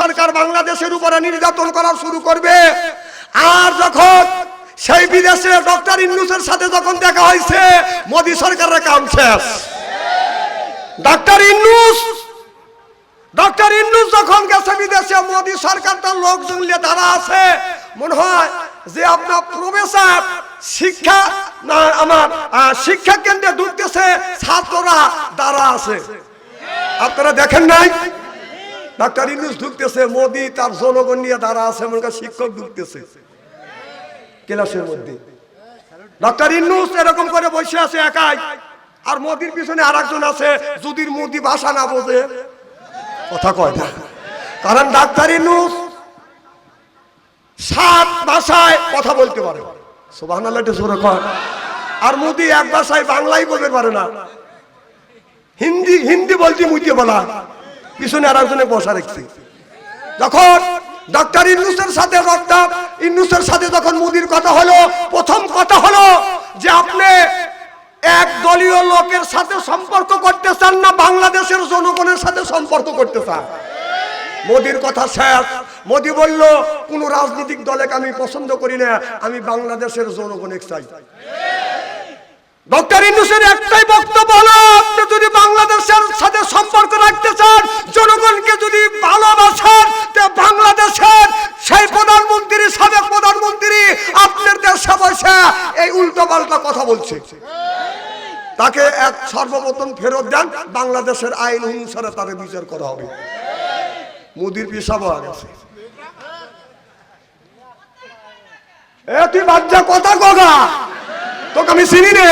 সরকার বাংলাদেশের উপরে নির্যাতন করা শুরু করবে। আর যখন সেই বিদেশে ডক্টর ইন্নুসের সাথে যখন দেখা হয়েছে, মোদী সরকারের কাম শেষ। ডক্টর ইন্নুস ডক্টর ইন্নুস যখন গেছে বিদেশে, মোদী সরকার তার লোকজন নিয়ে দাঁড়া আছে। মনে হয় যে আপনার প্রফেসর শিক্ষা, না, আমার শিক্ষা কেন্দ্রে ঢুকতেছে, ছাত্ররা দাঁড়া আছে। আপনারা দেখেন নাই? ডাক্তার ইনুস ঢুকতেছে, মোদি তার জনগণ নিয়ে দাঁড়া আছে, মনে শিক্ষক ঢুকতেছে ক্লাসের মধ্যে। ডাক্তার ইন্নুস এরকম করে বসে আছে একাই, আর মোদির পিছনে আর একজন আছে যদি মোদি ভাষা না বোঝে। কথা কয় না। কারণ ডাক্তার ইন্নুস সাত ভাষায় কথা বলতে পারে। আর মোদি এক ভাষায় বাংলাই বলতে পারে না। হিন্দি হিন্দি বলছি মুইতে বলা। পিছনে আর একজনে বসা রাখছি যখন ডক্টর ইন্নুসের সাথে ডক্টর ইন্নুসের সাথে যখন মোদির কথা হলো, প্রথম কথা হলো যে আপনি এক দলীয় লোকের সাথে সম্পর্ক করতে চান না, বাংলাদেশের জনগণের সাথে সম্পর্ক করতে চান। মোদির কথা শেষ। মোদি বলল, কোন রাজনৈতিক দলকে আমি পছন্দ করি না, আমি বাংলাদেশের জনগণের চাই। ডক্টর একটাই বক্তব্য আপনি যদি বাংলাদেশের সাথে সম্পর্ক রাখতে চান যদি ভালোবাসেন বাংলাদেশের সেই প্রধানমন্ত্রী প্রধানমন্ত্রী আপনার দেশে এই কথা বলছে। তাকে এক সর্বপ্রথম ফেরত দেন, বাংলাদেশের আইন অনুসারে তাকে বিচার করা হবে। মোদির হয়ে গেছে। বাচ্চা কথা তোকে আমি চিনি রে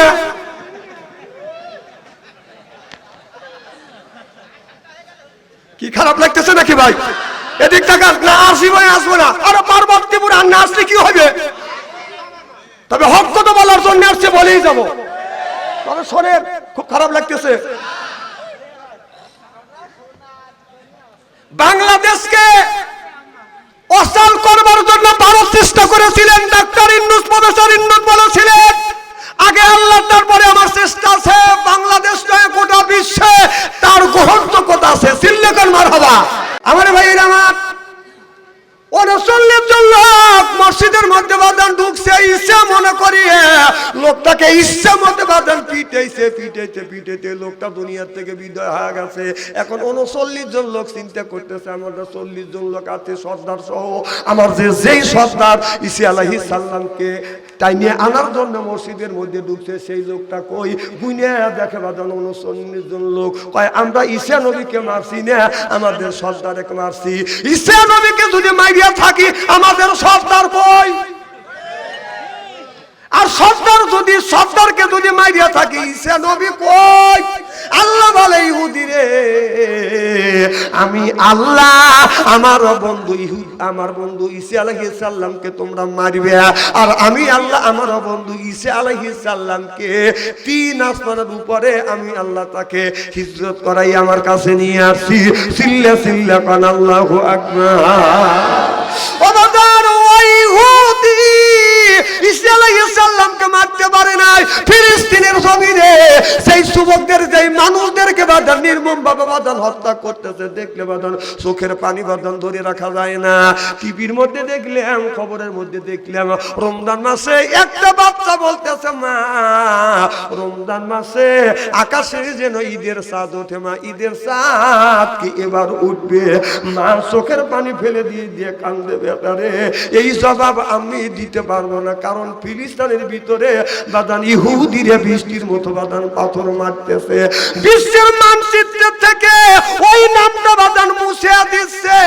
কি খারাপ লাগতেছে নাকি ভাই? এদিক টাকা না আসি ভাই আসব না। আরে পার্বতীপুর আর না আসলে কি হবে? তবে হক কথা বলার জন্য আসছে বলেই যাব। তবে শোনেন, খুব খারাপ লাগতেছে। বাংলাদেশকে অসাল করবার জন্য ভারত চেষ্টা করেছিলেন ডাক্তার ইন্নুস প্রফেসর ইন্নুস বলেছিলেন আগে আল্লাহ তারপরে আমার চেষ্টা আছে বাংলাদেশ নয় গোটা বিশ্বে তার গ্রহণযোগ্যতা আছে। লোকটাকে ইচ্ছা মধ্যে বাদান পিটাইছে, পিটাইতে পিটাইতে লোকটা দুনিয়ার থেকে বিদায় হয়ে গেছে। এখন উনচল্লিশ জন লোক চিন্তা করতেছে আমাদের চল্লিশ জন লোক আছে, সর্দার সহ, আমার যে যেই সর্দার ইসি আলাহি সাল্লামকে তাই নিয়ে আনার জন্য মসজিদের মধ্যে ঢুকছে, সেই লোকটা কই? গুনে দেখে বাদান উনচল্লিশ জন লোক কয়, আমরা ঈশা নবীকে মারছি না, আমাদের সর্দারকে মারছি। ঈশা নবীকে যদি মাইরিয়া থাকি, আমাদের সর্দার কই আর যদি সর্দারকে যদি মাইরিয়া থাকি ঈশা নবী কই? আল্লাহ বলে, ইহুদি রে, আমি আল্লাহ, আমার বন্ধু আমার বন্ধু ঈসা আলাইহিস সালামকে তোমরা মারবে। আর আমি আল্লাহ, আমার বন্ধু ঈসা আলাইহিস সালামকে তিন আসমানের উপরে আমি আল্লাহ তাকে হিজরত করাই আমার কাছে নিয়ে আসছি। সিল্লা সিল্লা, কান আল্লাহু আকবার। ওই ইহুদি ঈসা মারতে পারে নাই, ফিলিস্তিনের জমিনে সেই যুবকদের, যেই মানুষদেরকে হত্যা করতেছে, দেখলে চোখের পানি ধরে রাখা যায় না। টিভির মধ্যে দেখলাম, খবরের মধ্যে দেখলাম, রমজান মাসে একটা বাচ্চা বলতেছে, মা, রমজান মাসে আকাশে যেন ঈদের চাঁদ ওঠে মা, ঈদের চাঁদ কি এবার উঠবে? মা চোখের পানি ফেলে দিয়ে দিয়ে কান্দে ব্যাপারে এই জবাব আমি দিতে পারব না, কারণ ফিলিস্তানের ভিতরে বাদান ইহুদিরে বৃষ্টির মতো বাদান পাথর মারতেছে। বিশ্বের মানচিত্র থেকে ওই নামটা বাদান মুছে দিচ্ছে।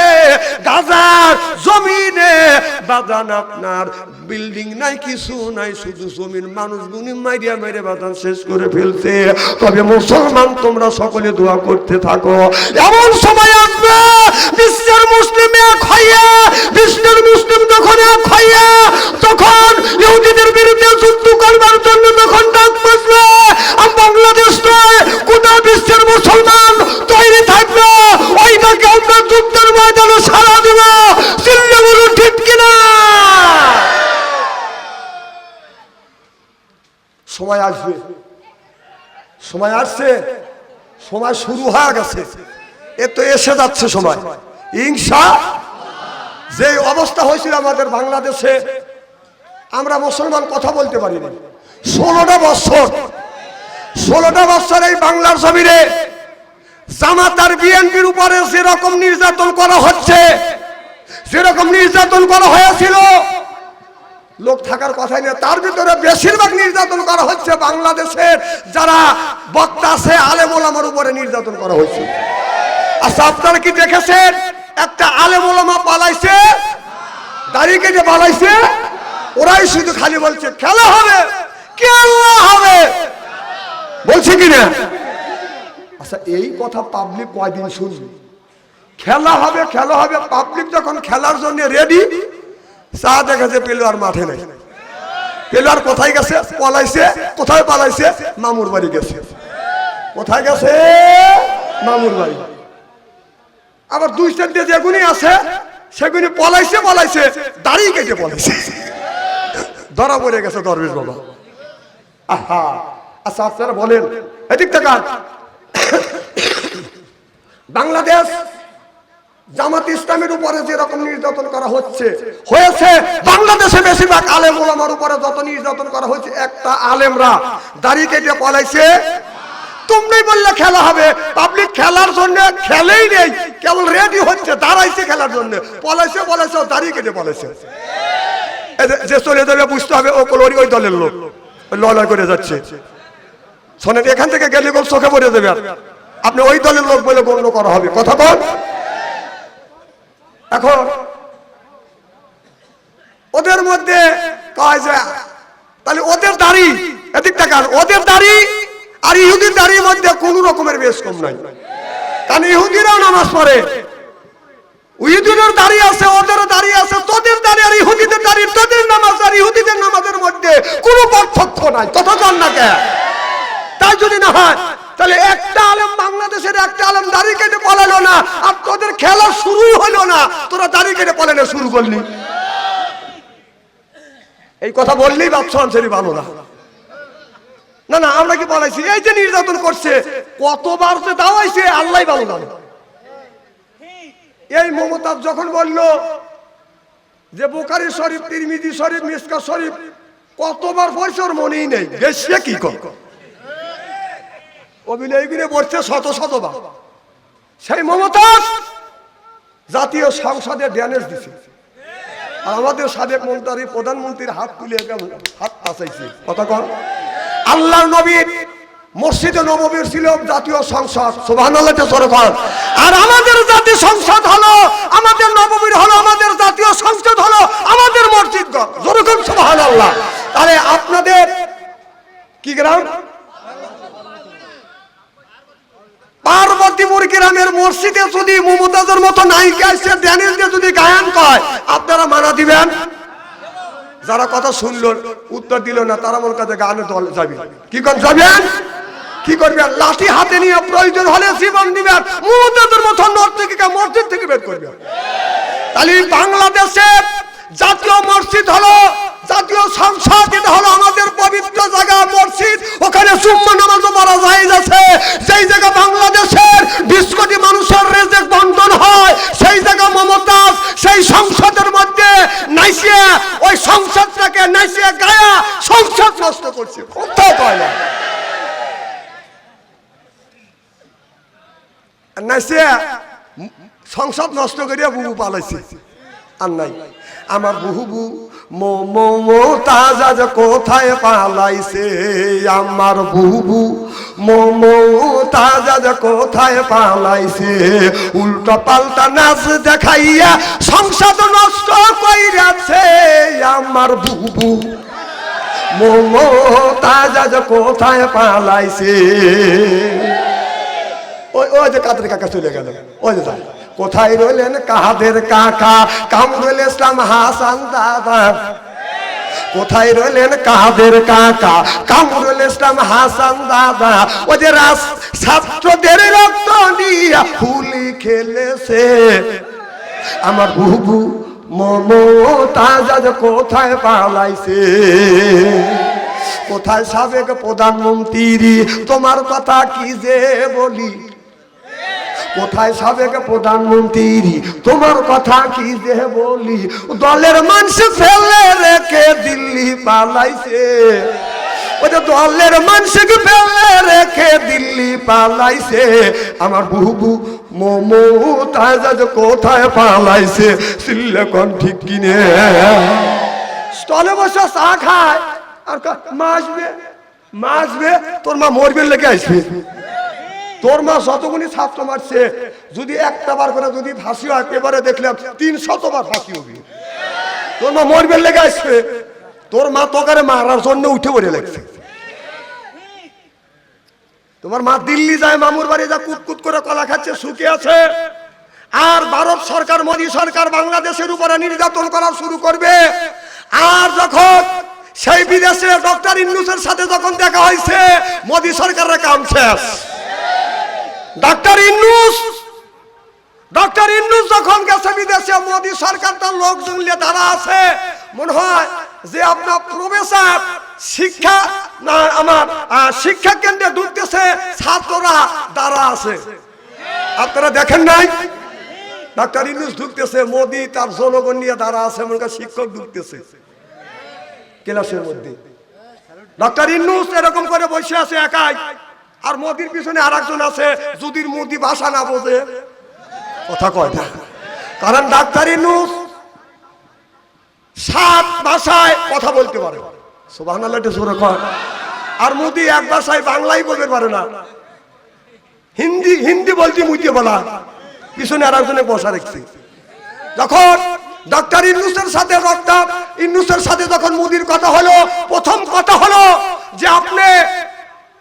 গাজার জমিনে বাদান আপনার বিল্ডিং নাই, কিছু নাই, শুধু জমিন। মানুষ গুনি মাইরিয়া মাইরে বাদান শেষ করে ফেলছে। তবে মুসলমান, তোমরা সকলে দোয়া করতে থাকো। এমন সময় আসবে বিশ্বের মুসলিম এক হইয়া, বিশ্বের মুসলিম যখন এক হইয়া, তখন ইহুদিদের বিরুদ্ধে যুদ্ধ করবার জন্য তখন ডাক বসবে বাংলাদেশ নয়, গোটা বিশ্বের মুসলমান তৈরি থাকবে। ওইটাকে আমরা যুদ্ধের ময়দানে সারা দেব। চিল্লে বলুন, ঠিক কিনা? সময় আসবে। সময় আসছে। সময় শুরু হয়ে গেছে। এ তো এসে যাচ্ছে সময় ইনশা যে অবস্থা হয়েছিল আমাদের বাংলাদেশে, আমরা মুসলমান কথা বলতে পারিনি। ষোলোটা বছর ষোলোটা বছর এই বাংলার জমিনে জামাত আর বিএনপির উপরে যেরকম নির্যাতন করা হচ্ছে, যেরকম নির্যাতন করা হয়েছিল, লোক থাকার কথাই নেই তার ভিতরে বেশিরভাগ নির্যাতন করা হচ্ছে বাংলাদেশের যারা বক্তা আছে, আলেম ওলামার উপরে নির্যাতন করা হচ্ছে আচ্ছা আপনারা কি দেখেছেন? একটা আলেম ওলামা পালাইছে দাঁড়িয়ে যে পালাইছে ওরাই শুধু খালি বলছে, খেলা হবে খেলা হবে। বলছে কি না? আচ্ছা এই কথা পাবলিক কয়দিন শুনবে? খেলা হবে খেলা হবে পাবলিক যখন খেলার জন্য রেডি চা দেখেছে পেলোয়ার মাঠে নেই। পেলোয়ার কোথায় গেছে? পলাইছে। কোথায় পালাইছে? মামুর বাড়ি গেছে। কোথায় গেছে? মামুর বাড়ি। আবার দুই চারটে যেগুনি আছে সেগুনি পলাইছে পলাইছে দাঁড়িয়ে কেটে পলাইছে। ধরা পড়ে গেছে দরবেশ বাবা। আহা আচ্ছা আপনারা বলেন, এদিক থেকে বাংলাদেশ জামাত ইসলামের উপরে যেরকম নির্যাতন করা হচ্ছে, হয়েছে, বাংলাদেশে বেশিরভাগ আলেম ওলামার উপরে যত নির্যাতন করা হয়েছে, একটা আলেমরা দাড়ি কেটে পলাইছে তুমি বললে খেলা হবে। পাবলিক খেলার জন্য খেলেই নেই। কেবল রেডি হচ্ছে, দাঁড়াইছে খেলার জন্য। পলাইছে পলাইছে দাড়ি কেটে পলাইছে। যে- চলে যাবে বুঝতে হবে, ও কোন ওই দলের লোক। লড়াই করে যাচ্ছে। শোনেন, এখান থেকে গেলে গোল চোখে পড়ে দেবে আপনি ওই দলের লোক বলে গণ্য করা হবে। কথা বল। এখন ওদের মধ্যে কয় যে, তাহলে ওদের দাড়ি এদিক দেখান ওদের দাড়ি আর ইহুদির দাড়ির মধ্যে কোন রকমের বেশ কম নাই। কারণ ইহুদিরাও নামাজ পড়ে। দাঁড়িয়ে দাঁড়িয়ে তোদের দাঁড়িয়ে দাঁড়িয়ে একটা আলেম বাংলাদেশের একটা কেটে না, আর খেলা শুরুই হলো না। তোরা দাড়ি কেটে পালানো শুরু করলি। এই কথা বললেই বাদশাহ আনসারি ভালো না। না না, আমরা কি বলাইছি এই যে নির্যাতন করছে, কতবার যে দাওয়াইছে আল্লাহ ভালো জানে। এই মমতাজ যখন বলল যে বোকারি শরীফ, তিরমিজি শরীফ মিসকা শরীফ, কতবার পড়ছে ওর মনেই নেই। বেশি কি কর? অভিনয়গুলো শত শতবার। সেই মমতাজ জাতীয় সংসদে ড্যানেজ দিছে। আমাদের সাবেক মন্ত্রী, প্রধানমন্ত্রীর হাত তুলে হাত পাচাইছে কথা কর আল্লাহর নবীর মসজিদে নববীর ছিল জাতীয় সংসদ। সরকার আর আমাদের জাতীয় সংসদ হলো, আমাদের নববীর হলো, আমাদের জাতীয় সংসদ হলো, আমাদের মসজিদ যেরকম সুবহানাল্লাহ। তাহলে আপনাদের কি গ্রাম? পার্বতীপুর গ্রামের মসজিদে যদি মমতাজের মতো নায়িকা এসে ড্যানিস যদি গায়ন কয়, আপনারা মানা দিবেন? যারা কথা শুনলো, উত্তর দিল না, তারা মনে কাছে গানে দল যাবে। কি কর যাবেন কি করবেন লাঠি হাতে নিয়ে প্রয়োজন হলে জীবন দিবেন মুহূর্তের মতো নর্তকীকে মসজিদ থেকে বের করবেন তাহলে বাংলাদেশে জাতীয় মসজিদ হলো জাতীয় সংসদ, এটা হলো আমাদের পবিত্র জায়গা, মসজিদ। ওখানে সুম্মা নামাজ পড়া যায় আছে। সেই জায়গা বাংলাদেশের বিশ কোটি মানুষের রেজেক বন্ধন হয়, সেই জায়গা মমতাজ, সেই সংসদের মধ্যে নাইসিয়া, ওই সংসদটাকে নাইসিয়া গায়া সংসদ নষ্ট করছে। কোথাও পায় না। নাইসিয়া সংসদ নষ্ট করিয়া বুবু পালাইছে। আর নাই। আমার বহু মো তাজ কোথায় পালাইছে আমার বুবু? মো তাজ কোথায় পালাইছে? উল্টো পাল্টা নাচ দেখাইয়া সংসদ নষ্ট কইরাছে আমার বুবু। মোমো তাজ কোথায় পালাইছে? ওই ওই যে কাদের কাকা চলে গেল। ওই যে। কোথায় রইলেন কাহাদের কাকা? কামরুল ইসলাম হাসান দাদা। কোথায় রইলেন কাহাদের কাকা? কামরুল ইসলাম হাসান দাদা। ও যে রাস ছাত্রদের রক্ত নিয়ে হুলি খেলেছে। আমার বুবু মোমো তাজাজ কোথায় পালাইছে? কোথায় সাবেক প্রধানমন্ত্রী? তোমার কথা কি যে বলি? কোথায় সাবেক প্রধানমন্ত্রী? তোমার কথা কি যে বলি? দলের মানুষ ফেলে রেখে দিল্লি পালাইছে। ওই দলের মানুষকে ফেলে রেখে দিল্লি পালাইছে? আমার বুবু মোমো তাই কোথায় পালাইছে? সিল্লেকন ঠিক কিনে। স্টলে বসে চা খায়। আর কা- মা আসবে? মা আসবে? তোর মা মরবে লেগে আসবে। তোর মা শতগুনি ছাত্র মারছে, যদি একটা বার করে যদি ফাঁসি হয় পেপারে দেখলাম তিন শতবার ফাঁসি হবে। তোর মা মরবে লেগে আসবে। তোর মা তোকারে মারার জন্য উঠে পড়ে লাগছে। তোমার মা দিল্লি যায়, মামুর বাড়ি যা কুতকুত করে কলা খাচ্ছে, সুখে আছে। আর ভারত সরকার, মোদী সরকার বাংলাদেশের উপরে নির্যাতন করা শুরু করবে। আর যখন সেই বিদেশে ডক্টর ইন্নুসের সাথে যখন দেখা হয়েছে, মোদী সরকারের কাম শেষ। ডক্টর ইন্নুস ডক্টর ইন্নুস যখন গেছে বিদেশে, মোদী সরকার তার লোকজন নিয়ে দাঁড়া আছে। মনে হয় যে আপনার প্রফেসর শিক্ষা না, আমার শিক্ষা কেন্দ্রে ঢুকতেছে, ছাত্ররা দাঁড়া আছে। আপনারা দেখেন নাই? ডাক্তার ইনুস ঢুকতেছে, মোদী তার জনগণ নিয়ে দাঁড়া আছে, মনে শিক্ষক ঢুকতেছে ক্লাসের মধ্যে। ডাক্তার ইন্নুস এরকম করে বসে আছে একাই। আর মোদির পিছনে আর একজন আছে যদি মোদি ভাষা না বোঝে। কথা কয় না। কারণ ডাক্তার ইন্নুস সাত ভাষায় কথা বলতে পারে। আর মোদি এক ভাষায় বাংলাই বলতে পারে না। হিন্দি হিন্দি বলতে মুইতে বলা। পিছনে আর একজনে বসা রেখছি যখন ডক্টর ইন্নুসের সাথে ডক্টর ইন্নুসের সাথে যখন মোদির কথা হলো, প্রথম কথা হলো যে আপনি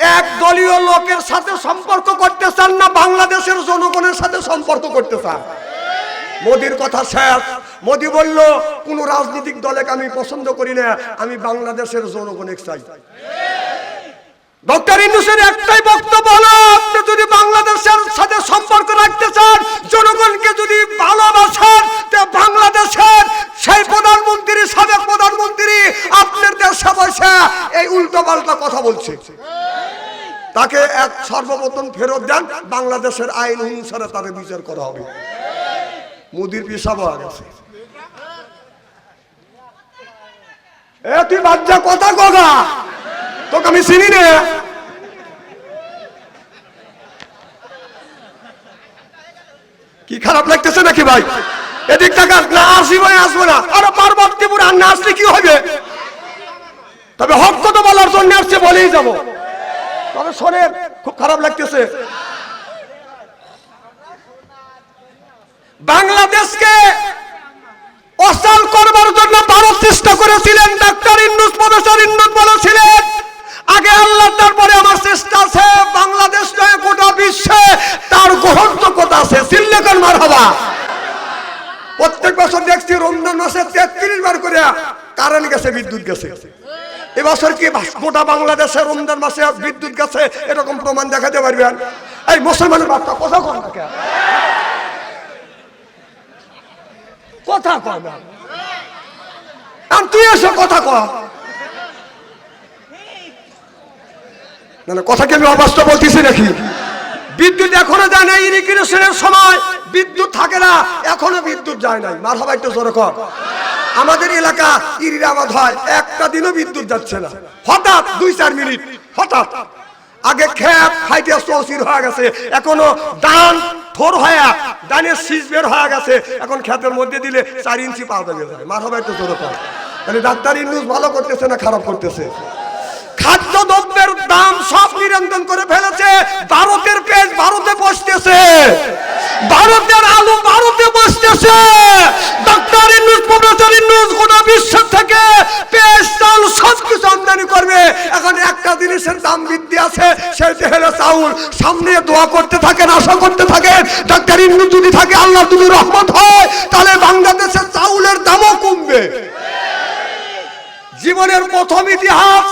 এক দলীয় লোকের সাথে সম্পর্ক করতে চান না, বাংলাদেশের জনগণের সাথে সম্পর্ক করতে চান। মোদির কথা শেষ। মোদি বলল, কোন রাজনৈতিক দলকে আমি পছন্দ করি না, আমি বাংলাদেশের জনগণের চাই। ডক্টর ইন্নুসের একটাই বক্তব্য হলো, আপনি যদি বাংলাদেশের সাথে সম্পর্ক রাখতে চান, জনগণকে যদি ভালোবাসেন, তে বাংলাদেশের সেই প্রধানমন্ত্রী সাবেক প্রধানমন্ত্রী আপনার দেশে বসে এই উল্টো পাল্টা কথা বলছে। সর্বপ্রথম ফেরত দেন, বাংলাদেশের আইন অনুসারে তাকে বিচার করা হবে। মোদির পেশাব গেছে। কথা কগা তোকে আমি চিনি রে কি খারাপ লাগতেছে নাকি ভাই? এদিক টাকা না আসি ভাই, আসব না। আরে পার্বতীপুর আর না আসলে কি হবে? তবে হক কথা বলার জন্য আসছে বলেই যাব। তবে শোনে খুব খারাপ লাগতেছে। বাংলাদেশকে অসাল করবার জন্য ভারত চেষ্টা করেছিলেন, ডাক্তার ইন্নুস প্রফেসর ইন্নুস বলেছিলেন, আগে আল্লাহ, তারপরে আমার চেষ্টা আছে, বাংলাদেশ নয়, গোটা বিশ্বে তার গ্রহণযোগ্যতা আছে। সিল্লেকন মার হবা প্রত্যেক বছর দেখছি রমজান মাসে তেত্রিশ বার করে কারেন্ট গেছে, বিদ্যুৎ গেছে। এবছর কি গোটা বাংলাদেশে রমজান মাসে বিদ্যুৎ গেছে? এরকম প্রমাণ দেখাতে পারবেন। এই মুসলমানের বার্তা কথা কন না? কথা কয় না। আর তুই এসে কথা কয় না না, কথা কি আমি অবাস্তব বলতেছি নাকি? বিদ্যুৎ এখনও যায় না ইরিগেশনের সময় বিদ্যুৎ থাকে না, এখনও বিদ্যুৎ যায় নাই। মার হবা একটু জোরে কর। আমাদের এলাকা ইরিরাবাদ হয়, একটা দিনও বিদ্যুৎ যাচ্ছে না। হঠাৎ দুই চার মিনিট, হঠাৎ। আগে খেত খাইটিয়া চৌচির হয়ে গেছে, এখনও ডান থোর হয়া ডানের সিজ বের হয়ে গেছে। এখন খেতের মধ্যে দিলে চার ইঞ্চি পাওয়া যাবে মার হবে একটু জোরে পাওয়া তাহলে ডাক্তার ইন্নুস ভালো করতেছে না খারাপ করতেছে? খাদ্য দাম সব নিয়ন্ত্রণ করে ফেলেছে। ভারতের পেজ ভারতে বসতেছে। ভারতের আলু ভারতে বসতেছে। দোয়া করতে যদি থাকে তাহলে বাংলাদেশের চাউলের দামও কমবে। জীবনের প্রথম ইতিহাস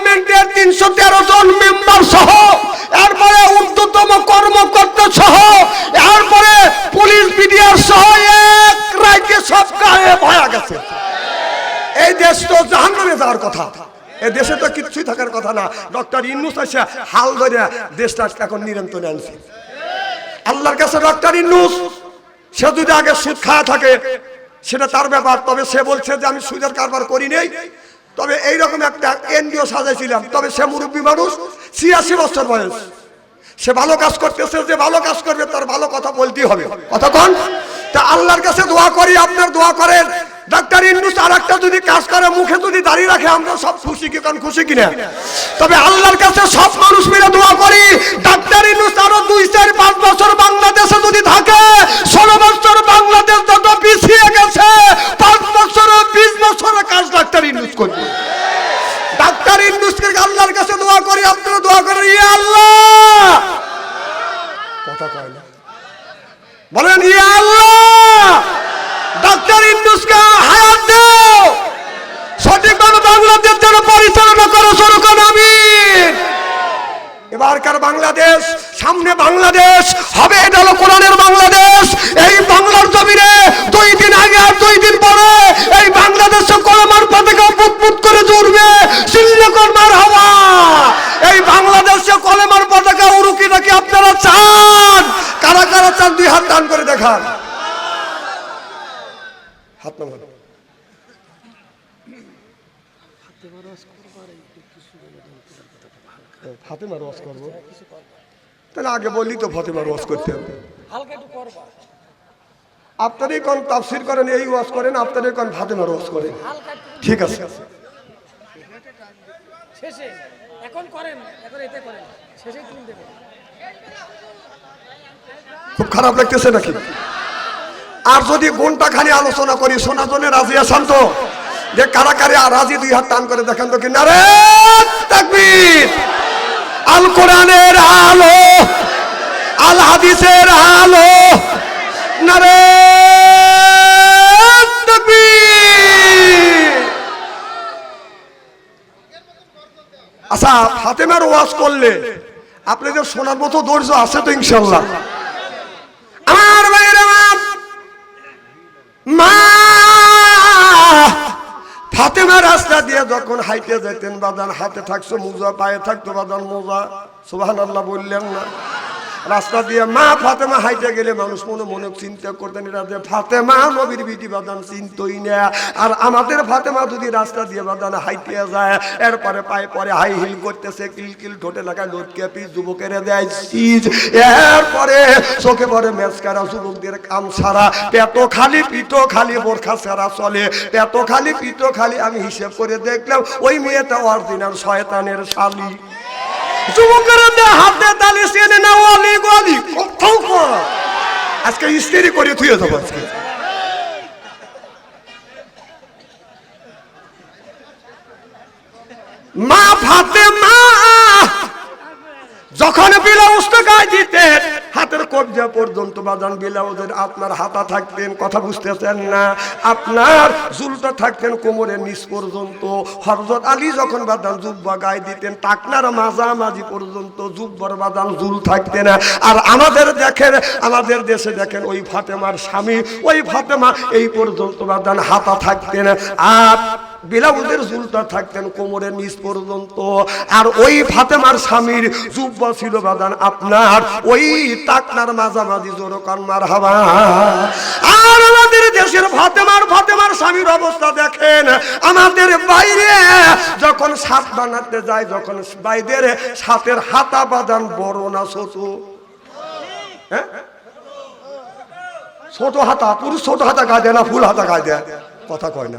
পার্লামেন্টের তিনশো তেরো জন মেম্বার সহ, এরপরে ঊর্ধ্বতম কর্মকর্তা সহ, এরপরে পুলিশ বিডিআর সহ এক রাজ্যে সব গায়ে ভয়া গেছে। এই দেশ তো জাহান্নামে যাওয়ার কথা। দেশে তো থাকার কথা না। ডক্টর ইন্নুস হাল ধরে দেশটা এখন নিরন্তরে আনছে। আল্লাহর কাছে ডক্টর ইন্নুস সে যদি আগে সুদ খাওয়া থাকে, সেটা তার ব্যাপার। তবে সে বলছে যে, আমি সুদের কারবার করি নেই। তবে এইরকম একটা এনজিও সাজাইছিলাম। তবে সে মুরব্বী মানুষ ছিয়াশি বছর বয়স। সে ভালো কাজ করতেছে, যে ভালো কাজ করবে তার ভালো কথা বলতেই হবে। কন? তা আল্লাহর কাছে দোয়া করি, আপনার দোয়া করেন। ডাক্তার ইন্নুস আর একটা যদি কাজ করে, মুখে যদি দাঁড়িয়ে রাখে, আমরা সব খুশি কি কারণ খুশি কিনা? তবে আল্লাহর কাছে সব মানুষ মিলে দোয়া করি, ডাক্তার ইন্নুস আরও দুই, চার, পাঁচ বছর বাংলাদেশে যদি থাকে, ষোলো বছর বাংলাদেশ যত পিছিয়ে গেছে, পাঁচ বছর, বিশ বছরের কাজ ডাক্তার ইন্নুসকে আল্লাহর কাছে দোয়া করি দোয়া আল্লাহ। কথা কয় না। বলেন আল্লাহ। ডাক্তার ইন্নুসকে হায়াত দাও। সঠিকভাবে বাংলাদেশ পরিচালনা করো সরকার আমিন। এবারকার বাংলাদেশ, সামনে বাংলাদেশ হবে, এটা হলো কোরআনের বাংলাদেশ এই বাংলার জমিনে দুই দিন আগে আর দুই দিন পরে এই বাংলাদেশে কলমার বুটবুট করে জুড়বে সিল্লকর্মার হাওয়া। এই বাংলাদেশে কলমার পতাকা উড়ুকি নাকি আপনারা চান? কারা কারা চান, দুই হাত দান করে দেখান। হাত নামান। ফাতেমার ওয়াজ করব। তাহলে আগে বললি তো ফাতেমার ওয়াজ করতে হবে। আপনারই কোন তাফসির করেন এই ওয়াজ করেন আপনারই কোন ফাতেমার ওয়াজ করেন। ঠিক আছে। এখন করেন এখন এতে করেন। শেষে খুব খারাপ লাগতেছে নাকি? আর যদি গুণটা খালি আলোচনা করি শোনার জন্য রাজি আসান তো? যে কারা কারে আর রাজি দুই হাত টান করে দেখেন তো কি? না রে তাকবীর! আল কোরআনের আলো আল হাদিসের আলো আচ্ছা ফাতেমার ওয়াজ করলে আপনাদের শোনার মতো ধৈর্য আছে তো ইনশাল্লাহ আমার ভাইয়েরা মা। রাস্তা দিয়ে যখন যেতেন বাদান হাতে থাকছো মোজা, পায়ে থাকতো বাদান মোজা। আল্লাহ বললেন না। রাস্তা দিয়ে মা ফাতেমা হাইটে গেলে মানুষ মনে মনে চিন্তা করতেন, এরা যে ফাতেমা, নবীর বিটি বাদান চিন্তই না। আর আমাদের ফাতেমা যদি রাস্তা দিয়ে বাদান হাইটে যায়, এরপরে পায়ে পরে হাই হিল করতেছে, কিল কিল ঠোঁটে লাগায় লোটকে পিস যুবকের দেয় চিজ এরপরে চোখে পরে মেসকারা যুবকদের কাম ছাড়া পেট খালি পিটো খালি, বোরখা ছাড়া চলে। পেট খালি পিটো খালি, আমি হিসেব করে দেখলাম, ওই মেয়েটা অরিজিনাল শয়তানের শালি। যুবকের হাতে তালি সেনে না অলি গলি আজকে ইস্তিরি করে থুয়ে দেবো আজকে। মা ফাতে মা যখন ব্লাউজ গায়ে দিতেন কবজা পর্যন্ত বাজান ব্লাউজের আপনার হাতা থাকতেন, কথা বুঝতেছেন না। আপনার জুলটা থাকতেন কোমরের নিচ পর্যন্ত। হরজত আলী যখন বাদান জুব্বা গায়ে দিতেন, টাকনার মাঝামাঝি পর্যন্ত জুব্বর বাদান জুল থাকতেন। আর আমাদের দেখেন, আমাদের দেশে দেখেন, ওই ফাতেমার স্বামী, ওই ফাতেমা এই পর্যন্ত বাদান হাতা থাকতেন। আর বিলাউদের জুলটা থাকতেন কোমরের নিচ পর্যন্ত। আর ওই ফাতেমার স্বামীর জুব্বা ছিল বাদান আপনার। ওই টাকনার মাঝামাঝি জোর কান্নার হাওয়া। আর আমাদের দেশের ফাতেমার ফাতেমার স্বামীর অবস্থা দেখেন। আমাদের বাইরে যখন সাত বানাতে যায়, যখন বাইদের সাতের হাতা বাদান বড় না ছোট? হ্যাঁ? ছোট হাতা, পুরুষ ছোট হাতা গায়ে দেয় না, ফুল হাতা গায়ে দেয়? কথা কয় না।